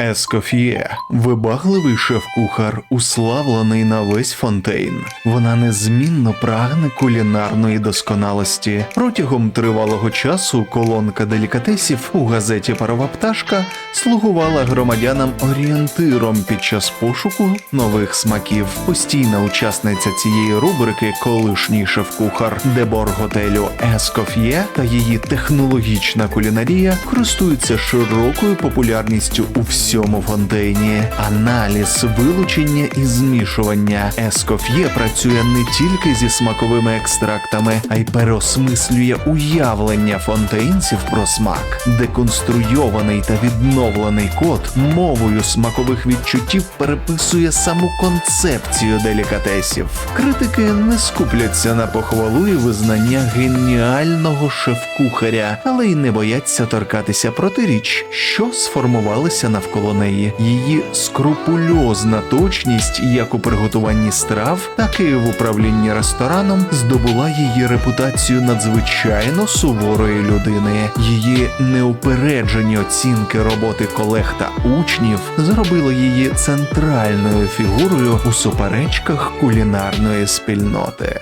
Ескоф'є вибагливий шеф-кухар, уславлений на весь фонтейн. Вона незмінно прагне кулінарної досконалості. Протягом тривалого часу колонка делікатесів у газеті Парова пташка слугувала громадянам орієнтиром під час пошуку нових смаків. Постійна учасниця цієї рубрики, колишній шеф-кухар Дебор готелю Ескоф'є та її технологічна кулінарія користуються широкою популярністю у всьому фонтейні. Аналіз, вилучення і змішування Ескоф'є працює не тільки зі смаковими екстрактами, а й переосмислює уявлення фонтейнців про смак. Деконструйований та відновлений код мовою смакових відчуттів переписує саму концепцію делікатесів. Критики не скупляться на похвалу і визнання геніального шеф-кухаря, але й не бояться торкатися протиріч, що сформувалися навколо неї. Її скрупульозна точність як у приготуванні страв, так і в управлінні рестораном здобула її репутацію надзвичайно суворої людини. Її неупереджені оцінки роботи колег та учнів зробили її центральною фігурою у суперечках кулінарної спільноти.